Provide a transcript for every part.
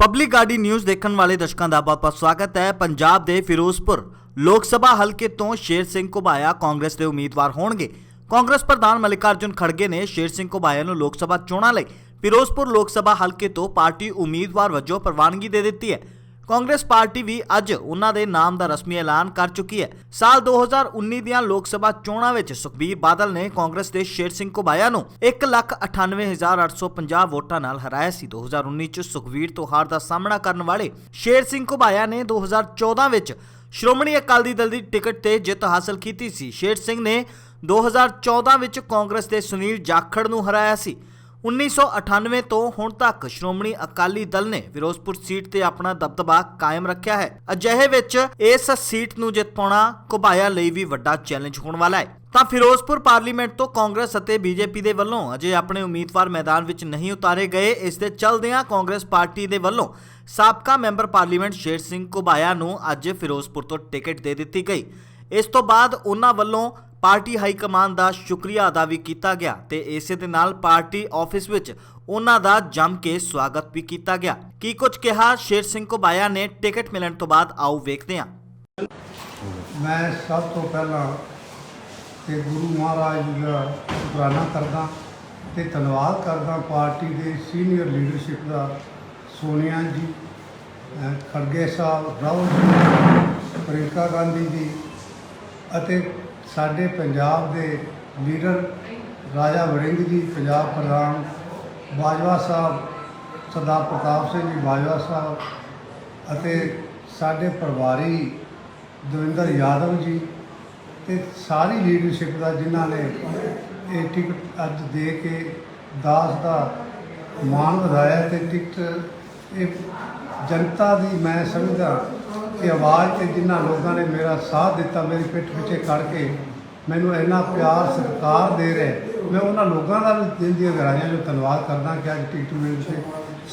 Public ਗਾਰਡੀ news ਦੇਖਣ ਵਾਲੇ ਦਰਸ਼ਕਾਂ ਦਾ ਬਹੁਤ-ਬਹੁਤ ਸਵਾਗਤ ਹੈ। ਪੰਜਾਬ ਦੇ ਫਿਰੋਜ਼ਪੁਰ ਲੋਕ ਸਭਾ ਹਲਕੇ ਤੋਂ ਸ਼ੇਰ ਸਿੰਘ ਘੁਬਾਇਆ ਕਾਂਗਰਸ ਦੇ ਉਮੀਦਵਾਰ ਹੋਣਗੇ। ਕਾਂਗਰਸ ਪ੍ਰਧਾਨ ਮਲਿਕਾਰਜੁਨ ਖੜਗੇ ਨੇ ਸ਼ੇਰ ਸਿੰਘ ਘੁਬਾਇਆ ਨੂੰ ਲੋਕ ਸਭਾ ਚੋਣਾਂ ਲਈ ਫਿਰੋਜ਼ਪੁਰ ਲੋਕ ਸਭਾ ਹਲਕੇ ਤੋਂ ਪਾਰਟੀ ਉਮੀਦਵਾਰ ਵਜੋਂ ਪ੍ਰਵਾਨਗੀ ਦੇ ਦਿੱਤੀ ਹੈ। ਕਾਂਗਰਸ ਪਾਰਟੀ ਵੀ ਅੱਜ ਉਹਨਾਂ ਦੇ ਨਾਮ ਦਾ ਰਸਮੀ ਐਲਾਨ ਕਰ ਚੁੱਕੀ ਹੈ। ਸਾਲ 2019 ਦੀਆਂ ਲੋਕ ਸਭਾ ਚੋਣਾਂ ਵਿੱਚ ਸੁਖਬੀਰ ਬਾਦਲ ਨੇ ਕਾਂਗਰਸ ਦੇ ਸ਼ੇਰ ਸਿੰਘ ਘੁਬਾਇਆ ਨੂੰ 198850 ਵੋਟਾਂ ਨਾਲ ਹਰਾਇਆ ਸੀ। 2019 ਚ ਸੁਖਬੀਰ ਤੋਂ ਹਾਰ ਦਾ ਸਾਹਮਣਾ ਕਰਨ ਵਾਲੇ ਸ਼ੇਰ ਸਿੰਘ ਘੁਬਾਇਆ ਨੇ 2014 ਵਿੱਚ ਸ਼੍ਰੋਮਣੀ ਅਕਾਲੀ ਦਲ ਦੀ ਟਿਕਟ ਤੇ ਜਿੱਤ ਹਾਸਲ ਕੀਤੀ ਸੀ। ਸ਼ੇਰ ਸਿੰਘ ਨੇ 2014 ਵਿੱਚ ਕਾਂਗਰਸ ਦੇ ਸੁਨੀਲ ਜਾਖੜ ਨੂੰ ਹਰਾਇਆ ਸੀ। 1998 ਤੋਂ ਹੁਣ ਤੱਕ ਸ਼੍ਰੋਮਣੀ ਅਕਾਲੀ ਦਲ ਨੇ ਫਿਰੋਜ਼ਪੁਰ ਸੀਟ ਤੇ ਆਪਣਾ ਦਬਦਬਾ ਕਾਇਮ ਰੱਖਿਆ ਹੈ। ਅਜਿਹੇ ਵਿੱਚ ਇਸ ਸੀਟ ਨੂੰ ਜਿੱਤ ਘੁਬਾਇਆ ਲਈ ਵੀ ਵੱਡਾ ਚੈਲੰਜ ਹੋਣ ਵਾਲਾ ਹੈ। ਤਾਂ ਫਿਰੋਜ਼ਪੁਰ ਪਾਰਲੀਮੈਂਟ ਤੋਂ ਕਾਂਗਰਸ ਅਤੇ ਬੀਜੇਪੀ ਦੇ ਵੱਲੋਂ ਅਜੇ ਆਪਣੇ ਉਮੀਦਵਾਰ ਮੈਦਾਨ ਵਿੱਚ ਨਹੀਂ ਉਤਾਰੇ ਗਏ। ਇਸ ਦੇ ਚਲਦਿਆਂ ਕਾਂਗਰਸ ਪਾਰਟੀ ਦੇ ਵੱਲੋਂ ਸਾਬਕਾ ਮੈਂਬਰ ਪਾਰਲੀਮੈਂਟ ਸ਼ੇਰ ਸਿੰਘ ਘੁਬਾਇਆ ਨੂੰ ਅੱਜ ਫਿਰੋਜ਼ਪੁਰ ਤੋਂ ਟਿਕਟ ਦੇ ਦਿੱਤੀ ਗਈ। ਇਸ ਤੋਂ ਬਾਅਦ ਉਹਨਾਂ ਵੱਲੋਂ ਪਾਰਟੀ ਹਾਈ ਕਮਾਨ ਦਾ ਸ਼ੁਕਰੀਆ ਅਦਾ ਵੀ ਕੀਤਾ ਗਿਆ ਤੇ ਇਸੇ ਦੇ ਨਾਲ ਪਾਰਟੀ ਆਫਿਸ ਵਿੱਚ ਉਹਨਾਂ ਦਾ ਜੰਮ ਕੇ ਸਵਾਗਤ ਵੀ ਕੀਤਾ ਗਿਆ। ਕੀ ਕੁਝ ਕਿਹਾ? ਸ਼ੇਰ ਸਿੰਘ ਘੁਬਾਇਆ ਨੇ ਟਿਕਟ ਮਿਲਣ ਤੋਂ ਬਾਅਦ ਆਓ ਵੇਖਦੇ ਹਾਂ। ਮੈਂ ਸਭ ਤੋਂ ਪਹਿਲਾਂ ਤੇ ਗੁਰੂ ਮਹਾਰਾਜ ਜੀ ਦਾ ਸ਼ੁਕਰਾਨਾ ਕਰਦਾ ਤੇ ਧੰਨਵਾਦ ਕਰਦਾ ਪਾਰਟੀ ਦੇ ਸੀਨੀਅਰ ਲੀਡਰਸ਼ਿਪ ਦਾ ਸੋਨੀਆ ਜੀ ਅਹ ਖੜਗੇ ਸਾਹਿਬ, ਰਾਹੁਲ ਜੀ ਪ੍ਰਿੰਕਾ ਗਾਂਧੀ ਜੀ ਅਤੇ ਸਾਡੇ ਪੰਜਾਬ ਦੇ ਲੀਡਰ ਰਾਜਾ ਵਰਿੰਗ ਜੀ, ਪੰਜਾਬ ਪ੍ਰਧਾਨ ਬਾਜਵਾ ਸਾਹਿਬ, ਸਰਦਾਰ ਪ੍ਰਤਾਪ ਸਿੰਘ ਜੀ ਬਾਜਵਾ ਸਾਹਿਬ ਅਤੇ ਸਾਡੇ ਪ੍ਰਭਾਰੀ ਦਵਿੰਦਰ ਯਾਦਵ ਜੀ ਤੇ ਸਾਰੀ ਲੀਡਰਸ਼ਿਪ ਦਾ ਜਿਨ੍ਹਾਂ ਨੇ ਇਹ ਟਿਕਟ ਅੱਜ ਦੇ ਕੇ ਦਾਸ ਦਾ ਮਾਣ ਵਧਾਇਆ ਤੇ ਟਿਕਟ ਇਹ ਜਨਤਾ ਦੀ ਮੈਂ ਸਮਝਦਾ ਕਿ ਆਵਾਜ਼ ਤੇ ਜਿਨ੍ਹਾਂ ਲੋਕਾਂ ਨੇ ਮੇਰਾ ਸਾਥ ਦਿੱਤਾ, ਮੇਰੀ ਪਿੱਠ ਪਿੱਛੇ ਖੜ ਕੇ, ਮੈਨੂੰ ਇੰਨਾ ਪਿਆਰ, ਸਤਿਕਾਰ ਦੇ ਰਹੇ। ਮੈਂ ਉਹਨਾਂ ਲੋਕਾਂ ਦਾ ਵੀ ਦਿਲ ਦੀਆਂ ਗਹਿਰਾਈਆਂ ਨੂੰ ਧੰਨਵਾਦ ਕਰਦਾ ਕਿ ਅੱਜ ਟਿਕਟ ਮਿਲ 'ਤੇ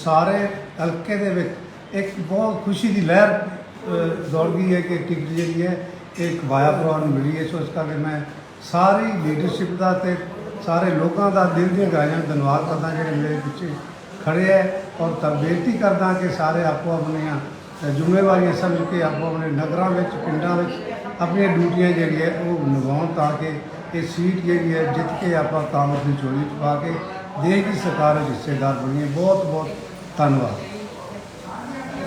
ਸਾਰੇ ਹਲਕੇ ਦੇ ਵਿੱਚ ਇੱਕ ਬਹੁਤ ਖੁਸ਼ੀ ਦੀ ਲਹਿਰ ਦੌੜ ਗਈ ਹੈ ਕਿ ਟਿਕਟ ਜਿਹੜੀ ਹੈ, ਇਹ ਵਾਇਆ ਪਰਿਵਾਰ ਨੂੰ ਮਿਲੀ ਹੈ। ਸੋ ਇਸ ਕਰਕੇ ਮੈਂ ਸਾਰੀ ਲੀਡਰਸ਼ਿਪ ਦਾ ਤੇ ਸਾਰੇ ਲੋਕਾਂ ਦਾ ਦਿਲ ਦੀਆਂ ਗਹਿਰਾਈਆਂ ਨੂੰ ਧੰਨਵਾਦ ਕਰਦਾ, ਜਿਹੜੇ ਮੇਰੇ ਪਿੱਛੇ ਖੜੇ ਹੈ। ਔਰ ਤਾਂ ਬੇਨਤੀ ਕਰਦਾ ਕਿ ਸਾਰੇ ਆਪੋ ਆਪਣੀਆਂ ਜ਼ਿੰਮੇਵਾਰੀਆਂ ਸਮਝ ਕੇ ਆਪੋ ਆਪਣੇ ਨਗਰਾਂ ਵਿੱਚ, ਪਿੰਡਾਂ ਵਿੱਚ ਆਪਣੀਆਂ ਡਿਊਟੀਆਂ ਜਿਹੜੀ ਹੈ, ਉਹ ਨਿਭਾਉਣ ਤਾਂ ਕਿ ਇਹ ਸੀਟ ਜਿਹੜੀ ਹੈ, ਜਿੱਤ ਕੇ ਆਪਾਂ ਕਾਂਗਰਸ ਦੀ ਝੋਲੀ 'ਚ ਪਾ ਕੇ ਦੇਸ਼ ਦੀ ਸਰਕਾਰ ਵਿੱਚ ਹਿੱਸੇਦਾਰ ਬਣੀਏ। ਬਹੁਤ ਬਹੁਤ ਧੰਨਵਾਦ।